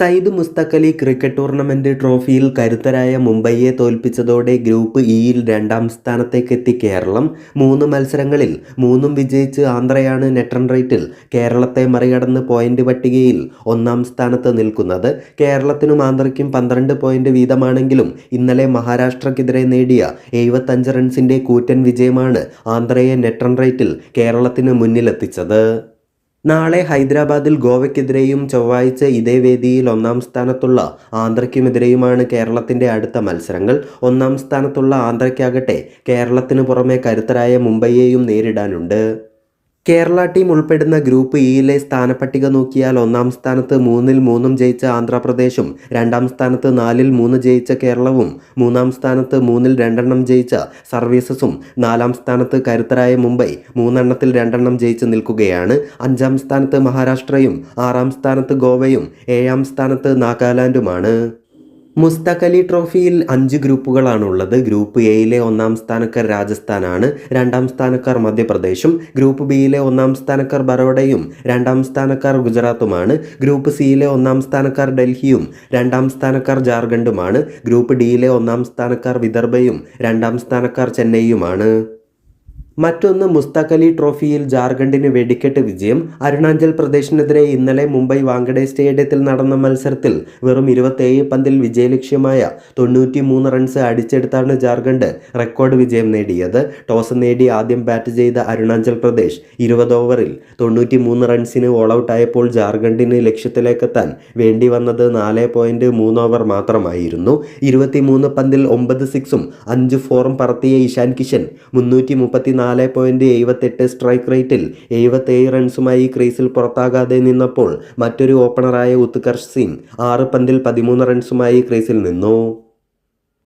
Sayyid Mushtaq Ali cricket tournament ട്രോഫിയിൽ കരുത്തരായ മുംബൈയെ തോൽപ്പിച്ചതോടെ ഗ്രൂപ്പ് ഇയിൽ രണ്ടാം സ്ഥാനത്തേക്കെത്തി കേരളം. മൂന്ന് മത്സരങ്ങളിൽ മൂന്നും വിജയിച്ച് ആന്ധ്രയാണ് നെറ്റ് റൺ റേറ്റിൽ കേരളത്തെ മറികടന്ന് പോയിന്റ് പട്ടികയിൽ ഒന്നാം സ്ഥാനത്ത് നിൽക്കുന്നത്. കേരളത്തിനും ആന്ധ്രയ്ക്കും പന്ത്രണ്ട് പോയിന്റ് വീതമാണെങ്കിലും ഇന്നലെ മഹാരാഷ്ട്രക്കെതിരെ നേടിയ എഴുപത്തഞ്ച് റൺസിന്റെ കൂറ്റൻ വിജയമാണ് ആന്ധ്രയെ നെറ്റ് റൺ റേറ്റിൽ കേരളത്തിന് മുന്നിലെത്തിച്ചത്. നാളെ ഹൈദരാബാദിൽ ഗോവയ്ക്കെതിരെയും ചൊവ്വാഴ്ച ഇതേ വേദിയിൽ ഒന്നാം സ്ഥാനത്തുള്ള ആന്ധ്രയ്ക്കുമെതിരെയുമാണ് കേരളത്തിന്റെ അടുത്ത മത്സരങ്ങൾ. ഒന്നാം സ്ഥാനത്തുള്ള ആന്ധ്രയ്ക്കാകട്ടെ കേരളത്തിന് പുറമെ കരുത്തരായ മുംബൈയെയും നേരിടാനുണ്ട്. കേരള ടീം ഉൾപ്പെടുന്ന ഗ്രൂപ്പ് ഇയിലെ സ്ഥാനപ്പട്ടിക നോക്കിയാൽ ഒന്നാം സ്ഥാനത്ത് മൂന്നിൽ മൂന്നും ജയിച്ച ആന്ധ്രാപ്രദേശും രണ്ടാം സ്ഥാനത്ത് നാലിൽ മൂന്ന് ജയിച്ച കേരളവും മൂന്നാം സ്ഥാനത്ത് മൂന്നിൽ രണ്ടെണ്ണം ജയിച്ച സർവീസസും നാലാം സ്ഥാനത്ത് കരുത്തരായ മുംബൈ മൂന്നെണ്ണത്തിൽ രണ്ടെണ്ണം ജയിച്ച് നിൽക്കുകയാണ്. അഞ്ചാം സ്ഥാനത്ത് മഹാരാഷ്ട്രയും ആറാം സ്ഥാനത്ത് ഗോവയും ഏഴാം സ്ഥാനത്ത് നാഗാലാൻഡുമാണ് മുസ്തഖ് അലി ട്രോഫിയിൽ അഞ്ച് ഗ്രൂപ്പുകളാണുള്ളത്. ഗ്രൂപ്പ് എയിലെ ഒന്നാം സ്ഥാനക്കാർ രാജസ്ഥാനാണ് രണ്ടാം സ്ഥാനക്കാർ മധ്യപ്രദേശും ഗ്രൂപ്പ് ബിയിലെ ഒന്നാം സ്ഥാനക്കാർ ബറോഡയും രണ്ടാം സ്ഥാനക്കാർ ഗുജറാത്തുമാണ് ഗ്രൂപ്പ് സിയിലെ ഒന്നാം സ്ഥാനക്കാർ ഡൽഹിയും രണ്ടാം സ്ഥാനക്കാർ ജാർഖണ്ഡുമാണ് ഗ്രൂപ്പ് ഡിയിലെ ഒന്നാം സ്ഥാനക്കാർ വിദർഭയും രണ്ടാം സ്ഥാനക്കാർ ചെന്നൈയുമാണ്. മറ്റൊന്ന് മുസ്താഖ് അലി ട്രോഫിയിൽ ജാർഖണ്ഡിന് വെടിക്കെട്ട് വിജയം. അരുണാചൽ പ്രദേശിനെതിരെ ഇന്നലെ മുംബൈ വാങ്കഡെ സ്റ്റേഡിയത്തിൽ നടന്ന മത്സരത്തിൽ വെറും ഇരുപത്തേഴ് പന്തിൽ വിജയലക്ഷ്യമായ തൊണ്ണൂറ്റി മൂന്ന് റൺസ് അടിച്ചെടുത്താണ് ജാർഖണ്ഡ് റെക്കോർഡ് വിജയം നേടിയത്. ടോസ് നേടി ആദ്യം ബാറ്റ് ചെയ്ത അരുണാചൽ പ്രദേശ് ഇരുപത് ഓവറിൽ തൊണ്ണൂറ്റി മൂന്ന് റൺസിന് ഓൾ ഔട്ട് ആയപ്പോൾ ജാർഖണ്ഡിന് ലക്ഷ്യത്തിലേക്കെത്താൻ വേണ്ടി വന്നത് നാല് പോയിന്റ് മൂന്ന് ഓവർ മാത്രമായിരുന്നു. ഇരുപത്തിമൂന്ന് പന്തിൽ ഒമ്പത് സിക്സും അഞ്ച് ഫോറും പറത്തിയ ഇഷാൻ കിഷൻ മുന്നൂറ്റി മുപ്പത്തി നാല് പോയിന്റ് എഴുപത്തെട്ട് സ്ട്രൈക്ക് റേറ്റിൽ എഴുപത്തേഴ് റൺസുമായി ക്രീസിൽ പുറത്താകാതെ നിന്നപ്പോൾ മറ്റൊരു ഓപ്പണറായ ഉത്കർഷ് സിംഗ് ആറ് പന്തിൽ പതിമൂന്ന് റൺസുമായി ക്രീസിൽ നിന്നു.